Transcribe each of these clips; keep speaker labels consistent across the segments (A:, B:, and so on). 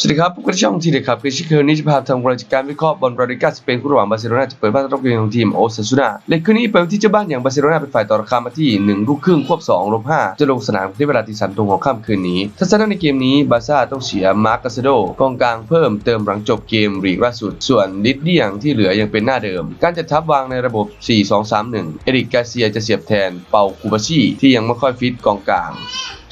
A: สวัสดีครับพบกันช่องทีเด็ดครับคือชิคเกอร์นี้จะพาทำรายการวิเคราะห์บอลบริกาสเปนคู่ระหว่างบาร์เซโลนาจะเปิดบ้านต้อนรับเกมของทีมโอซาซูนาเล็กคืนนี้เปิดที่เจ้าบ้านอย่างบาร์เซโลนาเป็นฝ่ายต่อราคามาที่ 1 ลูกครึ่งควบ 2 ลบ 5 จะลงสนามที่เวลาตีสันตรงของค่ำคืนนี้ทัศนะในเกมนี้บาร์ซ่าต้องเสียมาร์กาเซโดกองกลางเพิ่มเติมหลังจบเกมลีกล่าสุด ส่วนลิดเดียงที่เหลือยังเป็นหน้าเดิม การจัดทัพวางในระบบ 4-2-3-1 เอริกกาเซียจะเสียบแทนเปาคูบาชิที่ยังไม่ค่อยฟิตกองกลาง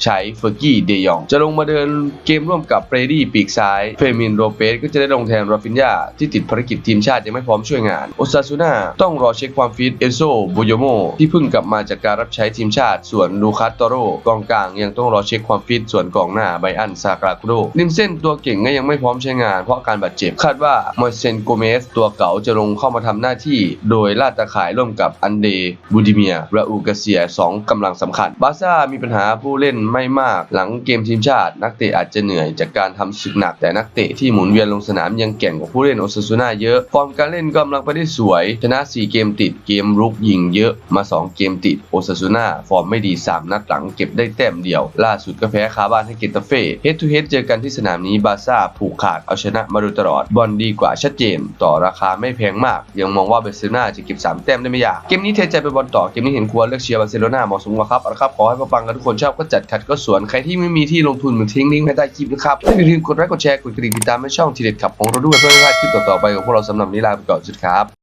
A: ใช้เฟอร์กี้เดยอง จะลงมาเดินเกมร่วมกับเบรดี้ปีกซ้าย เฟมินโรเปสก็จะได้ลงแทนราฟินยาที่ติดภารกิจทีมชาติยังไม่พร้อมช่วยงาน โอซาซูน่าต้องรอเช็คความฟิต เอโซบุโยโมที่เพิ่งกลับมาจากการรับใช้ทีมชาติ ส่วนลูคัสตอโรกองกลางยังต้องรอเช็คความฟิต ส่วนกองหน้าไบอันซากราโดริมเส้นตัวเก่งก็ยังไม่พร้อมใช้งาน เพราะการบาดเจ็บ คาดว่ามอยเซนโกเมสตัวเก่าจะลงเข้ามาทำหน้าที่ โดยลาดตาข่ายร่วมกับอันเดบูดิเมียราอูกาเซียสองกำลังสำคัญ บาร์ซ่ามีปัญหาผู้เล่นไม่มาก หลังเกมทีมชาติ นักเตะอาจจะเหนื่อยจากการทำศึกหนัก แต่นักเตะที่หมุนเวียนลงสนามยังแก่งกว่าผู้เล่นโอซาซูน่าเยอะ ฟอร์มการเล่นกำลังไปได้สวย ชนะ 4 เกมติดเกมรุกยิงเยอะมา 2 เกมติดโอซาซูน่าฟอร์มไม่ดี 3 นัดหลังเก็บได้แต้มเดียว ล่าสุดก็แพ้คาบ้านให้เกตาเฟ่เฮดทูเฮดเจอกันที่สนามนี้บาซ่าผูกขาดเอาชนะมาโดยตลอดบอลดีกว่าชัดเจน ต่อราคาไม่แพงมาก ยังมองว่าเบอร์เซโลนาจะเก็บ 3 แต้มได้ไม่ยากเกมนี้เทใจไปบอลต่อเกมนี้เห็นควรเลือกเชียร์บาร์เซโลนาเหมาะสมกว่าครับเอาละครับขอให้มาฟังกันทุกคนชอบก็จัดคขัดก็สวน ใครที่ไม่มีที่ลงทุนเหมือนทิ้งลิงก์ไว้ใต้คลิปนะครับและอย่าลืมกดไลค์กดแชร์กดกระดิ่งติดตามให้ช่องทีเด็ดขับของเราด้วยเพื่อไม่พลาดคลิปต่อๆไปของพวกเราสำหรับวันนี้ลาไปก่อนสุดครับ